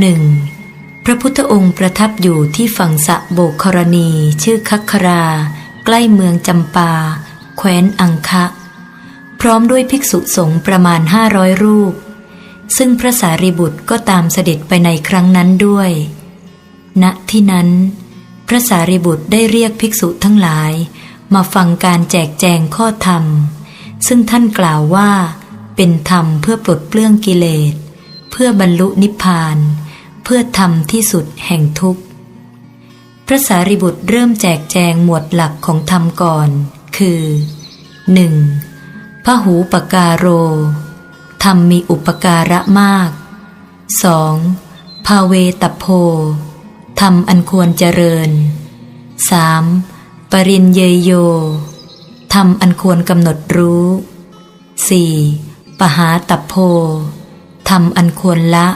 หนึ่งพระพุทธองค์ประทับอยู่ที่ฝั่งสะโบกครณี ชื่อคัคครา ใกล้เมืองจำปา แคว้นอังคะ พร้อมด้วยภิกษุสงฆ์ประมาณห้าร้อยรูป ซึ่งพระสารีบุตรก็ตามเสด็จไปในครั้งนั้นด้วย ณที่นั้น พระสารีบุตรได้เรียกภิกษุทั้งหลาย มาฟังการแจกแจงข้อธรรม ซึ่งท่านกล่าวว่า เป็นธรรมเพื่อปลดเปลื้องกิเลส เพื่อบรรลุนิพพานเพื่อทำที่สุดแห่งทุกข์ พระสารีบุตรเริ่มแจกแจงหมวดหลักของธรรมก่อน คือ 1. พระหูปการโร ธรรมมีอุปการะมาก 2. ภาเวตโพ ธรรมอันควรเจริญ 3. ปรินเยโย ธรรมอันควรกำหนดรู้ 4. ปหาตัพโพ ธรรมอันควรละ